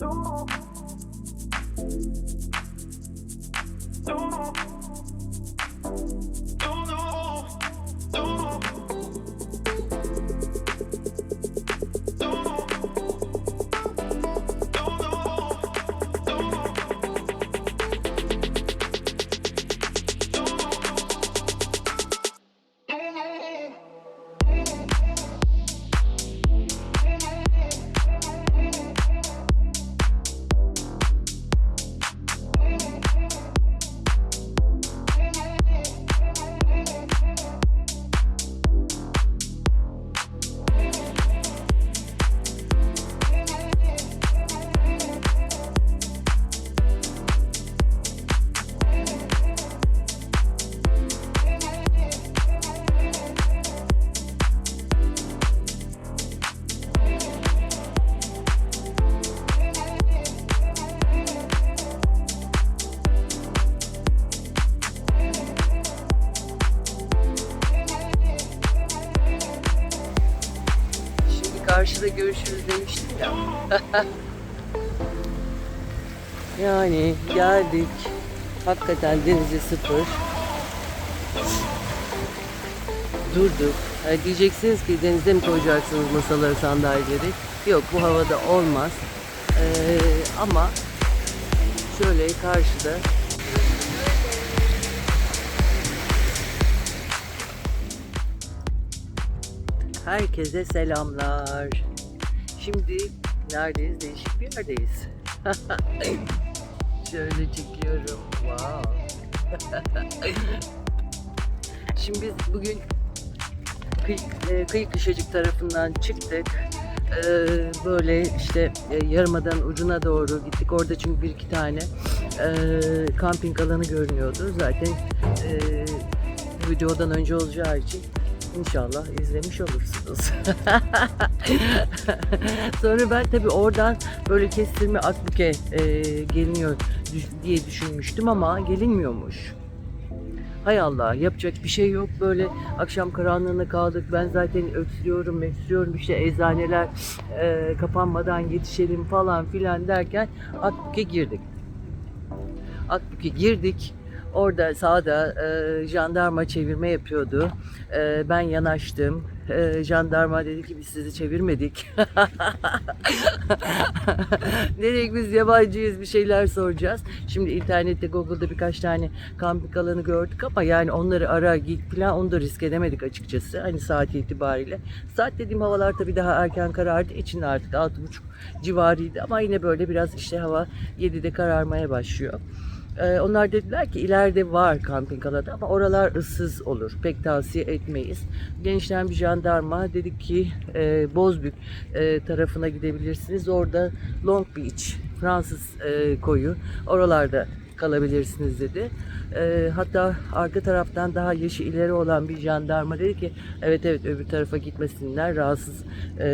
Şimdi yani geldik. Hakikaten denize sıfır. Durduk. Ha, diyeceksiniz ki denize mi koyacaksınız masaları, sandalyeleri? Yok bu havada olmaz. Ee, ama şöyle karşıda Herkese selamlar. Şimdi neredeyiz? Değişik bir yerdeyiz. Şöyle çekiyorum. Wow. Şimdi biz bugün kıyı, e, kışacık tarafından çıktık. Ee, böyle işte e, yarımadan ucuna doğru gittik. Orada çünkü bir iki tane e, kamping alanı görünüyordu. Zaten e, videodan önce olacağı için İnşallah izlemiş olursunuz. Sonra ben tabii oradan böyle kestirme Akbük'e e, geliniyor diye düşünmüştüm ama gelinmiyormuş. Hay Allah yapacak bir şey yok böyle akşam karanlığına kaldık ben zaten öksürüyorum öksürüyorum işte eczaneler e, kapanmadan yetişelim falan filan derken Akbük'e girdik. Akbük'e girdik. Orada sağda e, jandarma çevirme yapıyordu. E, ben yanaştım. E, jandarma dedi ki biz sizi çevirmedik. Dedik biz yabancıyız bir şeyler soracağız. Şimdi internette Google'da birkaç tane kamping alanı gördük ama yani onları ara git falan onu da risk edemedik açıkçası. Hani saat itibariyle. Saat dediğim havalar tabii daha erken karardı. İçinde artık 6.30 civarıydı ama yine böyle biraz işte hava 7'de kararmaya başlıyor. Ee, onlar dediler ki ileride var kamping alanı ama oralar ıssız olur. Pek tavsiye etmeyiz. Gençten bir jandarma dedi ki e, Bozbük e, tarafına gidebilirsiniz. Orada Long Beach, Fransız e, koyu. Oralarda kalabilirsiniz dedi. E, hatta arka taraftan daha yaşı ileri olan bir jandarma dedi ki evet evet öbür tarafa gitmesinler rahatsız e,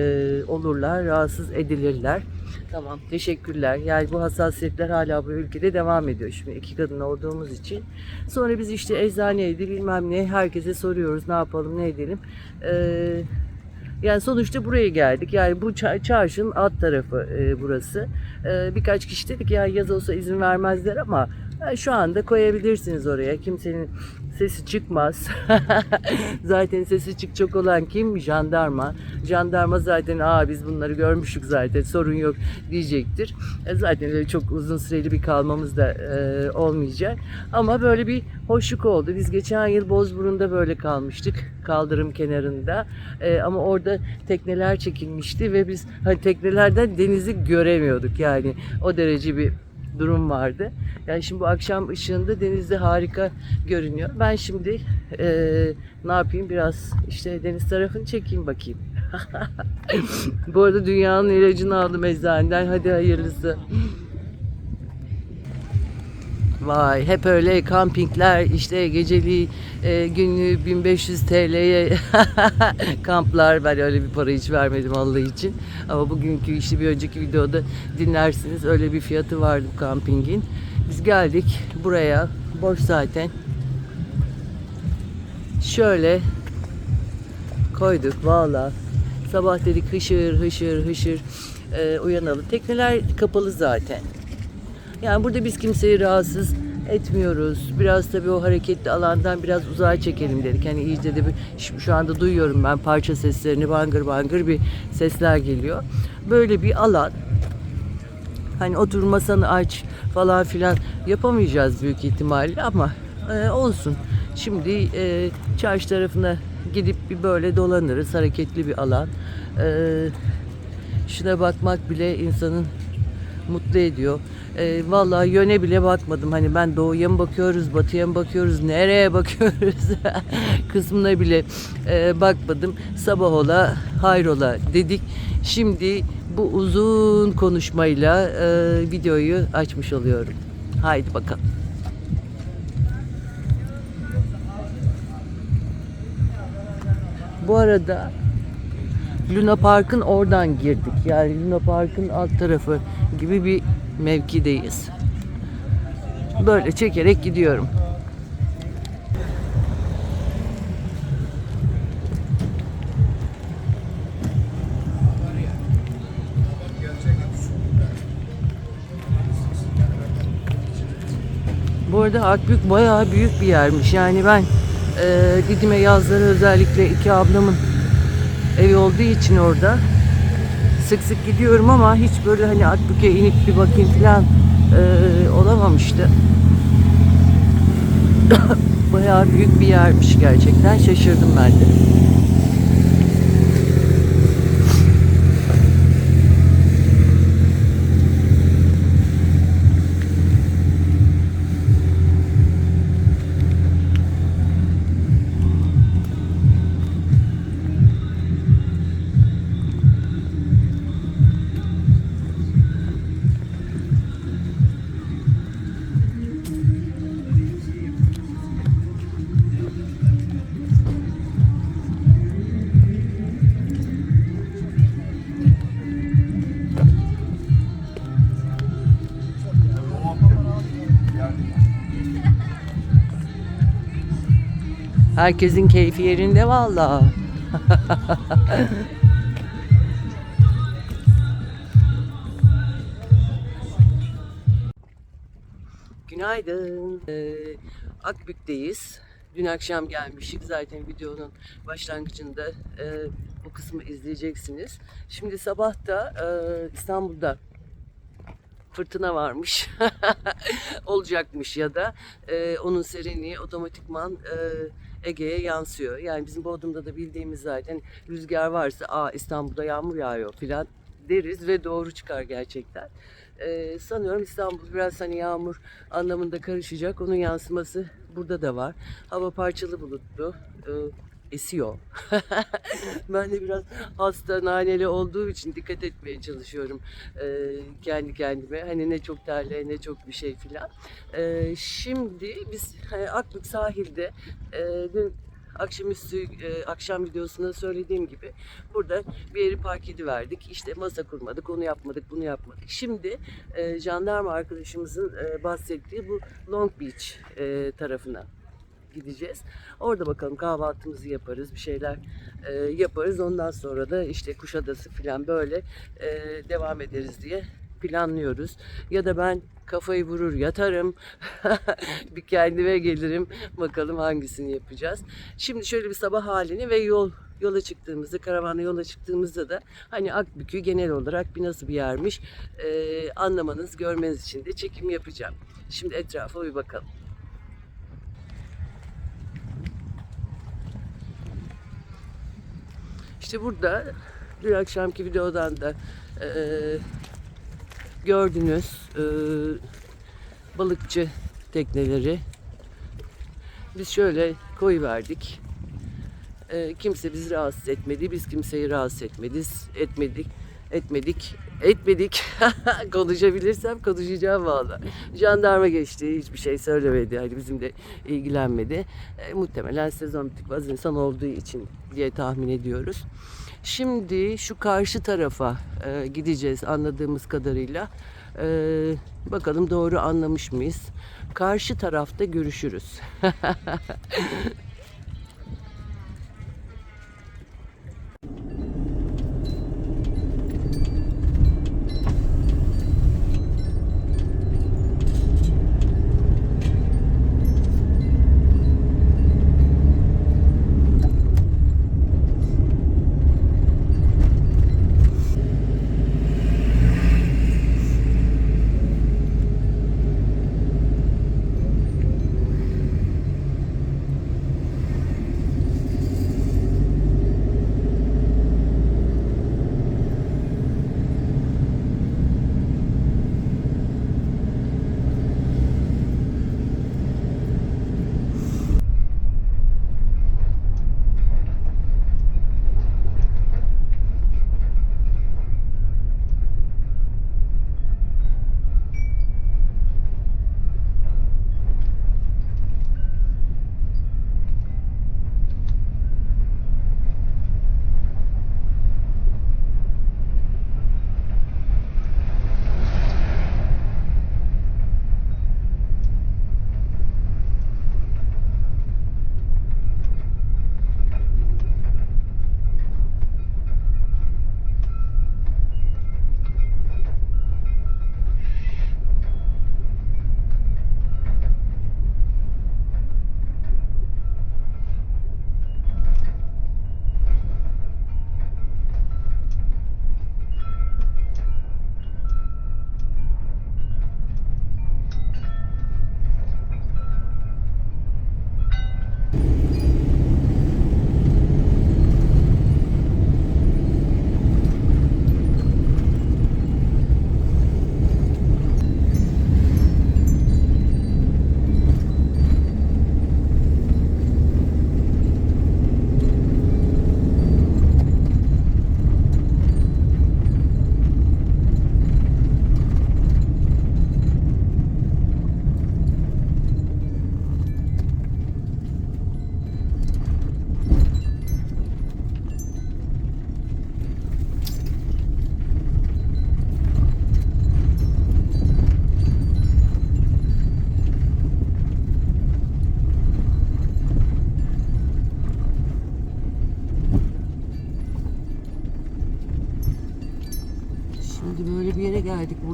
olurlar, rahatsız edilirler. Tamam teşekkürler. Yani bu hassasiyetler hala bu ülkede devam ediyor. Şimdi iki kadın olduğumuz için. Sonra biz işte eczaneydi bilmem ne herkese soruyoruz ne yapalım ne edelim. Ee, yani sonuçta buraya geldik. Yani bu ça- çarşının alt tarafı e, burası. Ee, birkaç kişi dedik ya yaz olsa izin vermezler ama e, şu anda koyabilirsiniz oraya. Kimsenin sesi çıkmaz. zaten sesi çıkacak olan kim? Jandarma. Jandarma zaten aa biz bunları görmüştük zaten sorun yok diyecektir. E, zaten öyle çok uzun süreli bir kalmamız da e, olmayacak. Ama böyle bir hoşluk oldu. Biz geçen yıl Bozburun'da böyle kalmıştık. Kaldırım kenarında. E, ama orada tekneler çekilmişti ve biz hani teknelerden denizi göremiyorduk yani. O derece bir durum vardı. Yani şimdi bu akşam ışığında denizde harika görünüyor. Ben şimdi eee, ne yapayım biraz işte deniz tarafını çekeyim bakayım. bu arada dünyanın ilacını aldım eczaneden. Hadi hayırlısı. Vay hep öyle kampingler işte geceliği e, günlüğü 1500 TL'ye kamplar. Ben öyle bir para hiç vermedim Allah için. Ama bugünkü işte bir önceki videoda dinlersiniz öyle bir fiyatı vardı bu kampingin. Biz geldik buraya boş zaten. Şöyle koyduk valla sabah dedik hışır hışır hışır e, uyanalım. Tekneler kapalı zaten. Yani burada biz kimseyi rahatsız etmiyoruz. Biraz tabii o hareketli alandan biraz uzağa çekelim dedik. Hani iyice de bir şu- anda duyuyorum ben parça seslerini bangır bangır bir sesler geliyor. Böyle bir alan hani otur masanı aç falan filan yapamayacağız büyük ihtimalle ama e, olsun. Şimdi e, çarşı tarafına gidip bir böyle dolanırız. Hareketli bir alan. E, şuna bakmak bile insanın mutlu ediyor. E, vallahi yöne bile bakmadım. Hani ben doğuya mı bakıyoruz, batıya mı bakıyoruz, nereye bakıyoruz kısmına bile e, bakmadım. Sabah ola, hayrola dedik. Şimdi bu uzun konuşmayla e, videoyu açmış oluyorum. Haydi bakalım. Bu arada Luna Park'ın oradan girdik. Yani Luna Park'ın alt tarafı gibi bir mevkideyiz. Böyle çekerek gidiyorum. Bu arada Akbük bayağı büyük bir yermiş. Yani ben e, Didim'e yazları özellikle iki ablamın evi olduğu için orada sık sık gidiyorum ama hiç böyle hani Akbük'e inip bir bakayım falan e, olamamıştı. bayağı büyük bir yermiş gerçekten. Şaşırdım ben de. Herkesin keyfi yerinde valla. Günaydın. Ee, Akbük'teyiz. Dün akşam gelmiştik. Zaten videonun başlangıcında e, bu kısmı izleyeceksiniz. Şimdi sabah da e, İstanbul'da fırtına varmış. Olacakmış ya da e, onun serinliği otomatikman e, Ege'ye yansıyor. Yani bizim Bodrum'da da bildiğimiz zaten rüzgar varsa aa İstanbul'da yağmur yağıyor filan deriz ve doğru çıkar gerçekten. E, sanıyorum İstanbul biraz hani yağmur anlamında karışacak. Onun yansıması burada da var. Hava parçalı bulutlu. E, esiyor. ben de biraz hasta, naneli olduğum için dikkat etmeye çalışıyorum e, kendi kendime. Hani ne çok terle ne çok bir şey filan. E, şimdi biz hani Akbük sahilde e, dün akşamüstü e, akşam videosunda söylediğim gibi burada bir yeri park ediverdik. İşte masa kurmadık, onu yapmadık, bunu yapmadık. Şimdi e, jandarma arkadaşımızın e, bahsettiği bu Long Beach e, tarafına gideceğiz. Orada bakalım kahvaltımızı yaparız, bir şeyler e, yaparız. Ondan sonra da işte Kuşadası falan böyle e, devam ederiz diye planlıyoruz. Ya da ben kafayı vurur yatarım. bir kendime gelirim. Bakalım hangisini yapacağız. Şimdi şöyle bir sabah halini ve yol yola çıktığımızda, karavanla yola çıktığımızda da hani Akbükü genel olarak bir nasıl bir yermiş e, anlamanız, görmeniz için de çekim yapacağım. Şimdi etrafa bir bakalım. İşte burada dün akşamki videodan da e, gördünüz e, balıkçı tekneleri. Biz şöyle koy verdik. E, kimse bizi rahatsız etmedi. Biz kimseyi rahatsız etmedik. Etmedik. Etmedik. Etmedik. Konuşabilirsem konuşacağım valla. Jandarma geçti. Hiçbir şey söylemedi. Hani bizim de ilgilenmedi. E, muhtemelen sezon bittik az insan olduğu için diye tahmin ediyoruz. Şimdi şu karşı tarafa e, gideceğiz anladığımız kadarıyla. E, bakalım doğru anlamış mıyız? Karşı tarafta görüşürüz.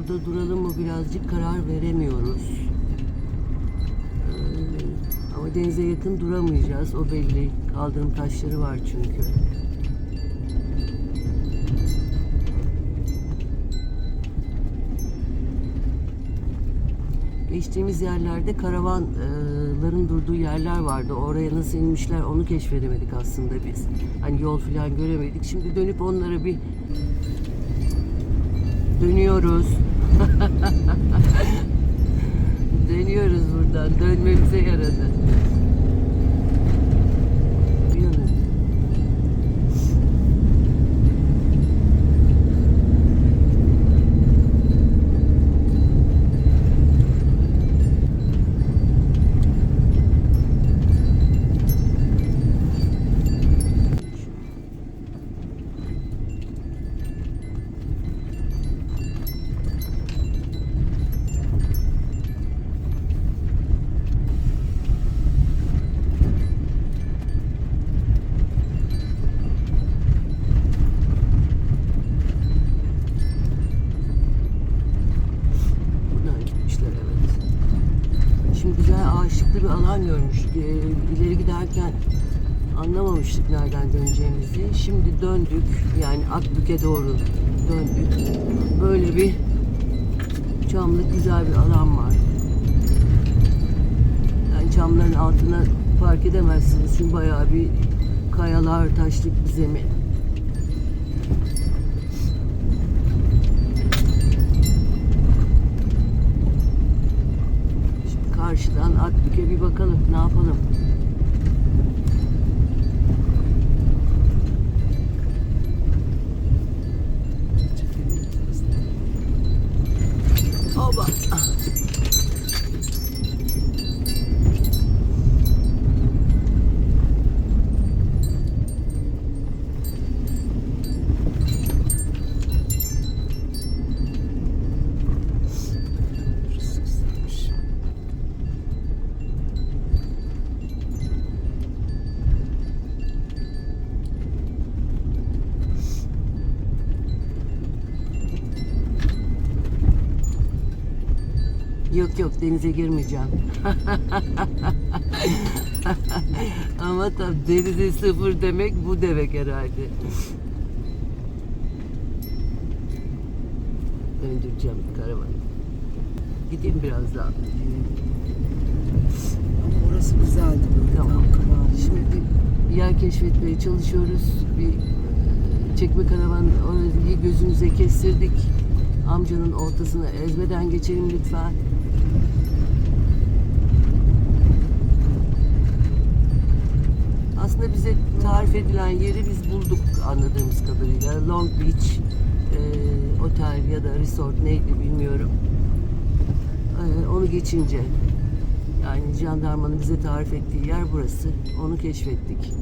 burada duralım mı birazcık karar veremiyoruz. Ee, ama denize yakın duramayacağız. O belli. Kaldırım taşları var çünkü. Geçtiğimiz yerlerde karavanların durduğu yerler vardı. Oraya nasıl inmişler onu keşfedemedik aslında biz. Hani yol falan göremedik. Şimdi dönüp onlara bir dönüyoruz. Dönüyoruz buradan. Dönmemize yaradı. Uyanın. Buradan gitmişler evet. Şimdi güzel ağaçlıklı bir alan görmüştük. Ee, ileri giderken anlamamıştık nereden döneceğimizi. Şimdi döndük. Yani Akbük'e doğru döndük. Böyle bir çamlık güzel bir alan var. Yani çamların altına park edemezsiniz. Çünkü bayağı bir kayalar, taşlık bir zemin. Şimdi karşıdan Akbük'e bir bakalım. Ne yapalım? fuck up. Yok yok denize girmeyeceğim. Ama tabii denize sıfır demek bu demek herhalde. Döndüreceğim karavanı. Gideyim biraz daha. Ama orası güzeldi böyle Tamam. tam. Şimdi yer keşfetmeye çalışıyoruz. Bir e, çekme karavan orayı gözümüze kestirdik. Amcanın ortasına ezmeden geçelim lütfen. Aslında bize tarif edilen yeri biz bulduk anladığımız kadarıyla. Long Beach e, otel ya da resort neydi bilmiyorum. E, onu geçince yani jandarmanın bize tarif ettiği yer burası. Onu keşfettik.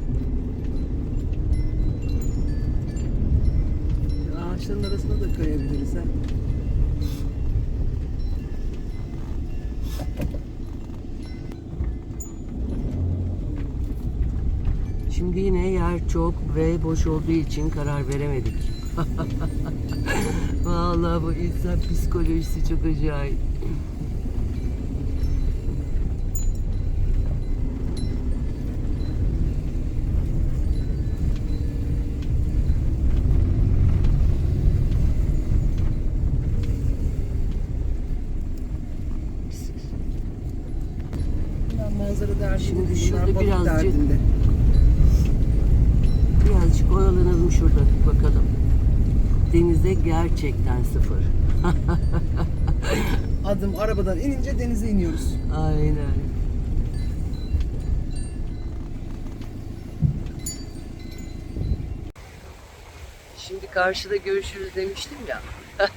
Ağaçların arasına da kayabiliriz ha. Şimdi yine yer çok ve boş olduğu için karar veremedik. Vallahi bu insan psikolojisi çok acayip. Şimdi şurada balık birazcık- derdinde. Birazcık oyalanalım şurada bakalım. Denize gerçekten sıfır. Adım arabadan inince denize iniyoruz. Aynen. Şimdi karşıda görüşürüz demiştim ya.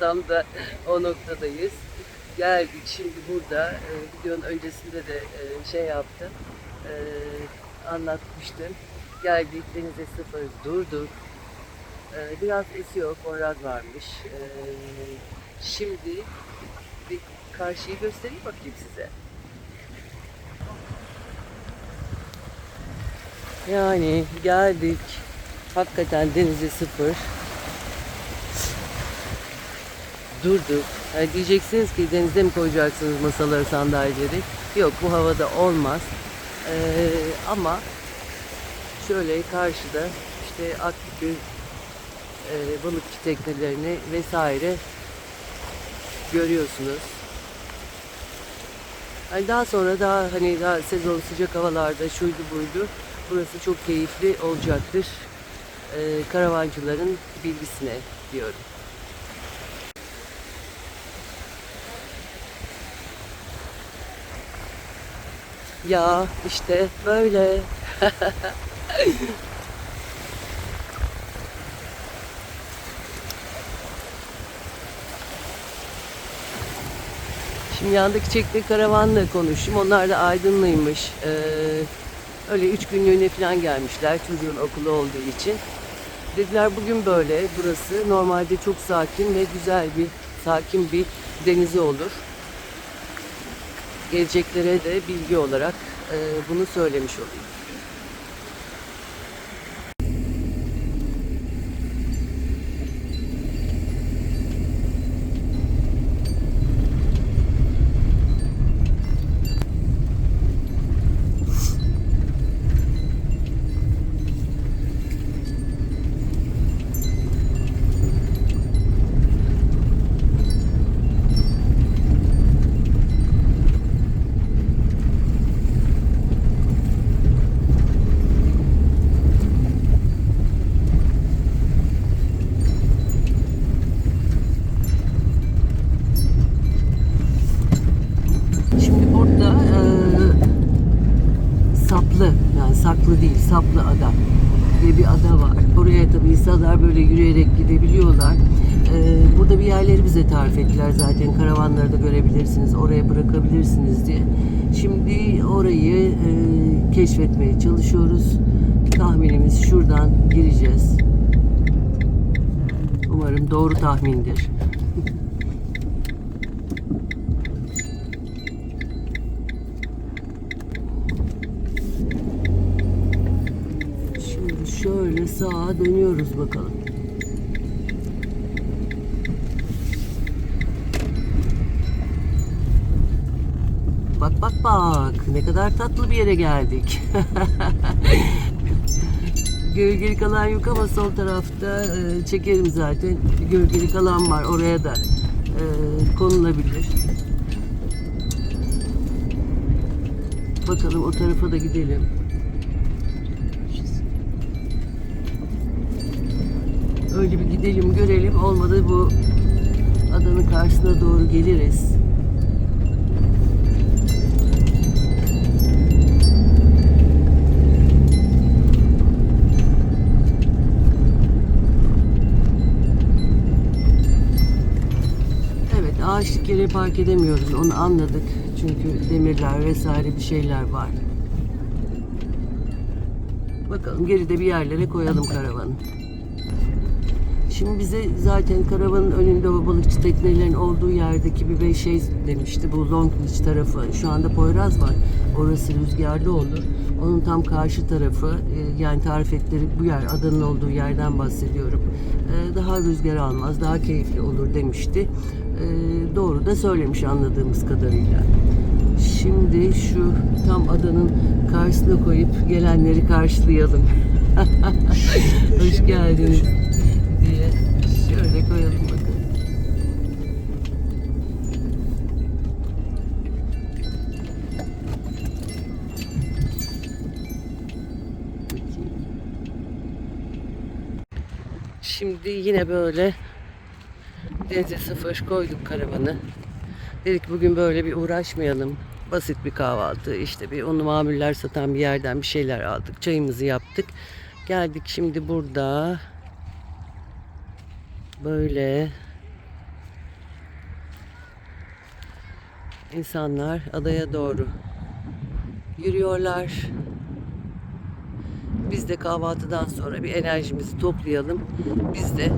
Tam da o noktadayız. Geldik şimdi burada. e, videonun öncesinde de e, şey yaptım. E, anlatmıştım. Geldik denize sıfır durduk. E, biraz esiyor, Konrad varmış. E, şimdi bir karşıyı göstereyim bakayım size. Yani geldik. Hakikaten denize sıfır. durduk. Yani diyeceksiniz ki denize mi koyacaksınız masaları, sandalyeleri? Yok bu havada olmaz. Ee, ama şöyle karşıda işte Akbükü e, balıkçı teknelerini vesaire görüyorsunuz. Hani daha sonra daha hani daha sezon sıcak havalarda şuydu buydu. Burası çok keyifli olacaktır. Ee, karavancıların bilgisine diyorum. Ya işte böyle. Şimdi yandaki çektiği karavanla konuştum. Onlar da Aydınlıymış. Ee, öyle üç günlüğüne falan gelmişler çocuğun okulu olduğu için. Dediler bugün böyle burası normalde çok sakin ve güzel bir sakin bir denizi olur. Geleceklere de bilgi olarak e, bunu söylemiş olayım. Şimdi burada e, Saplı yani saklı değil Saplı Ada diye bir ada var. Oraya tabii insanlar böyle yürüyerek gidebiliyorlar. E, burada bir yerleri bize tarif ettiler zaten karavanları da görebilirsiniz oraya bırakabilirsiniz diye. Şimdi orayı e, keşfetmeye çalışıyoruz. Tahminimiz şuradan gireceğiz. Umarım doğru tahmindir. Şimdi şöyle sağa dönüyoruz bakalım. Bak bak bak ne kadar tatlı bir yere geldik. Gölgelik alan yok ama sol tarafta e, çekerim zaten. Bir gölgelik alan var oraya da e, konulabilir. Bakalım o tarafa da gidelim. Öyle bir gidelim görelim. Olmadı bu adanın karşısına doğru geliriz. Evet ağaçlık yere park edemiyoruz onu anladık. Çünkü demirler vesaire bir şeyler var. Bakalım geride bir yerlere koyalım karavanı. Şimdi bize zaten karavanın önünde o balıkçı teknelerin olduğu yerdeki bir şey demişti. Bu Long Beach tarafı. Şu anda Poyraz var. Orası rüzgarlı olur. Onun tam karşı tarafı e, yani tarif etleri bu yer adanın olduğu yerden bahsediyorum. E, Daha rüzgar almaz, daha keyifli olur demişti. E, Doğru da söylemiş anladığımız kadarıyla. Şimdi şu tam adanın karşısına koyup gelenleri karşılayalım. Hoş geldiniz yine böyle denize sıfır koyduk karavanı. Dedik bugün böyle bir uğraşmayalım. Basit bir kahvaltı işte bir unlu mamuller satan bir yerden bir şeyler aldık. Çayımızı yaptık. Geldik şimdi burada böyle insanlar adaya doğru yürüyorlar. Biz de kahvaltıdan sonra bir enerjimizi toplayalım. Biz de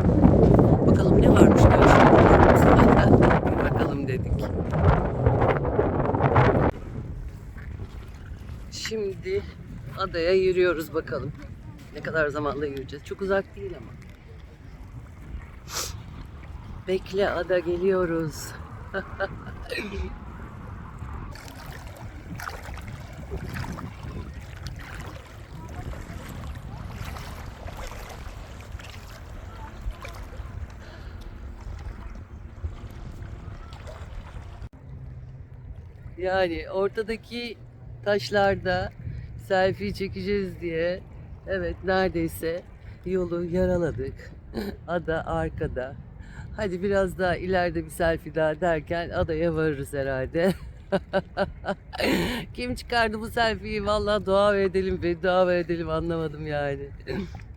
bakalım ne varmış karşımızda. bir bakalım dedik. Şimdi adaya yürüyoruz bakalım. Ne kadar zamanla yürüyeceğiz. Çok uzak değil ama. Bekle ada geliyoruz. Yani ortadaki taşlarda selfie çekeceğiz diye evet neredeyse yolu yaraladık. Ada arkada. Hadi biraz daha ileride bir selfie daha derken adaya varırız herhalde. Kim çıkardı bu selfie'yi? Vallahi dua edelim, beddua edelim anlamadım yani.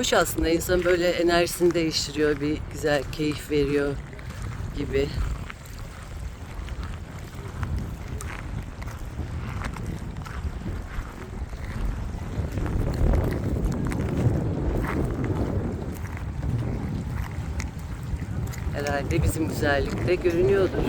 Hoş aslında insan böyle enerjisini değiştiriyor, bir güzel keyif veriyor gibi. Herhalde bizim güzellikte görünüyordur.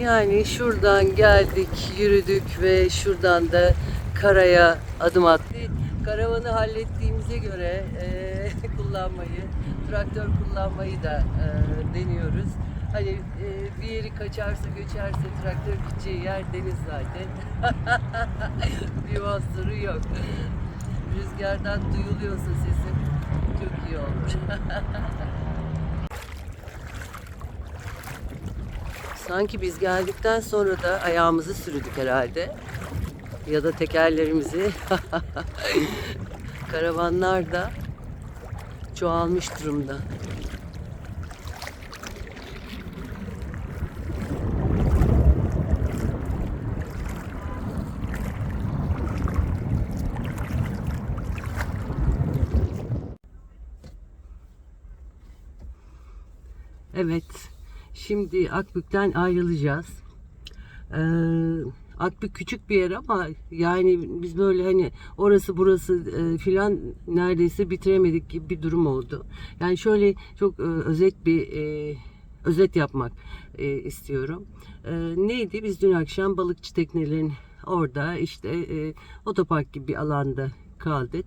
Yani şuradan geldik, yürüdük ve şuradan da karaya adım attık. Karavanı hallettiğimize göre eee, kullanmayı, traktör kullanmayı da eee, deniyoruz. Hani eee, bir yeri kaçarsa göçerse traktör gideceği yer deniz zaten. bir mahsuru yok. Rüzgardan duyuluyorsa sesim çok iyi olur. Sanki biz geldikten sonra da ayağımızı sürüdük herhalde. Ya da tekerlerimizi. Karavanlar da çoğalmış durumda. Evet. Şimdi Akbük'ten ayrılacağız. Ee, Akbük küçük bir yer ama yani biz böyle hani orası burası e, filan neredeyse bitiremedik gibi bir durum oldu. Yani şöyle çok e, özet bir e, özet yapmak e, istiyorum. E, neydi? Biz dün akşam balıkçı teknelerin orada işte e, otopark gibi bir alanda kaldık.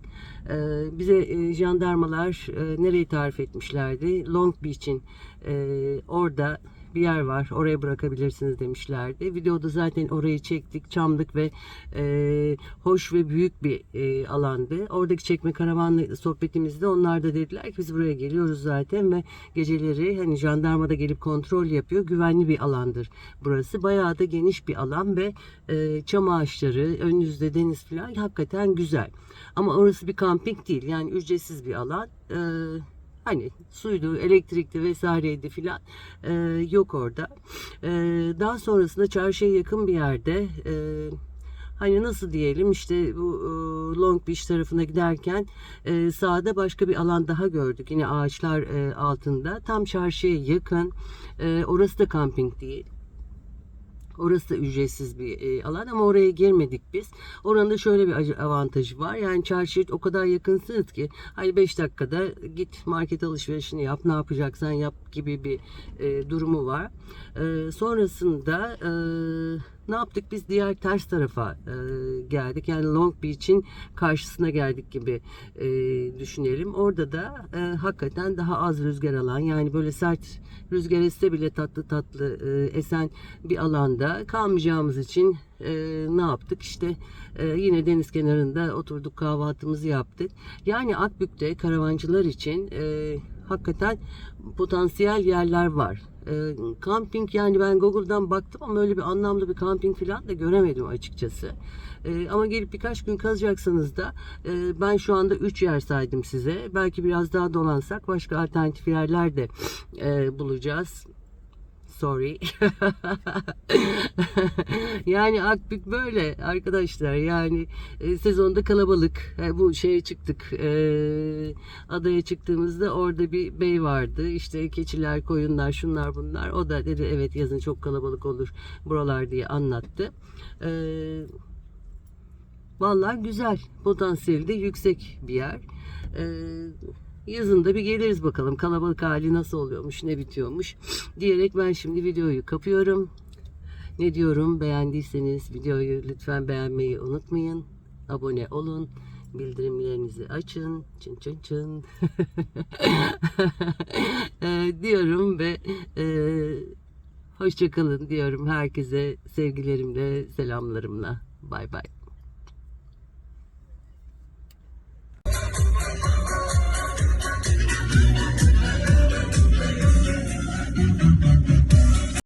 E, bize e, jandarmalar e, nereyi tarif etmişlerdi? Long Beach'in e, orada bir yer var oraya bırakabilirsiniz demişlerdi. Videoda zaten orayı çektik çamlık ve e, hoş ve büyük bir e, alandı. Oradaki çekme karavanlı sohbetimizde onlar da dediler ki biz buraya geliyoruz zaten ve geceleri hani jandarma da gelip kontrol yapıyor. Güvenli bir alandır burası. Bayağı da geniş bir alan ve e, çam ağaçları önünüzde deniz falan hakikaten güzel. Ama orası bir kamping değil yani ücretsiz bir alan. E, Hani suydu, elektrikli vesaireydi filan e, yok orada. E, daha sonrasında çarşıya yakın bir yerde e, hani nasıl diyelim işte bu e, Long Beach tarafına giderken e, sağda başka bir alan daha gördük. Yine ağaçlar e, altında. Tam çarşıya yakın. E, orası da kamping değil. Orası da ücretsiz bir e, alan ama oraya girmedik biz. Oranın da şöyle bir avantajı var. Yani çarşıya o kadar yakınsınız ki hani 5 dakikada git market alışverişini yap ne yapacaksan yap gibi bir e, durumu var. E, sonrasında e, ne yaptık? Biz diğer ters tarafa e, geldik. Yani Long Beach'in karşısına geldik gibi e, düşünelim. Orada da e, hakikaten daha az rüzgar alan yani böyle sert rüzgar esse bile tatlı tatlı e, esen bir alanda kalmayacağımız için e, ne yaptık? İşte e, yine deniz kenarında oturduk kahvaltımızı yaptık. Yani Akbük'te karavancılar için e, hakikaten potansiyel yerler var. E, kamping yani ben Google'dan baktım ama öyle bir anlamlı bir kamping falan da göremedim açıkçası. E, ama gelip birkaç gün kalacaksanız da e, ben şu anda 3 yer saydım size. Belki biraz daha dolansak başka alternatif yerler de e, bulacağız. Sorry. yani Akbük böyle arkadaşlar. Yani e, sezonda kalabalık. E, bu şeye çıktık. e, adaya çıktığımızda orada bir bey vardı. İşte keçiler, koyunlar, şunlar bunlar. O da dedi evet yazın çok kalabalık olur buralar diye anlattı. E, Vallahi güzel. Potansiyeli de yüksek bir yer. Ee, yazında bir geliriz bakalım. Kalabalık hali nasıl oluyormuş, ne bitiyormuş. Diyerek ben şimdi videoyu kapıyorum. Ne diyorum? Beğendiyseniz videoyu lütfen beğenmeyi unutmayın. Abone olun. Bildirimlerinizi açın. Çın çın çın. Ee, diyorum ve e, hoşçakalın diyorum herkese sevgilerimle, selamlarımla. Bay bay.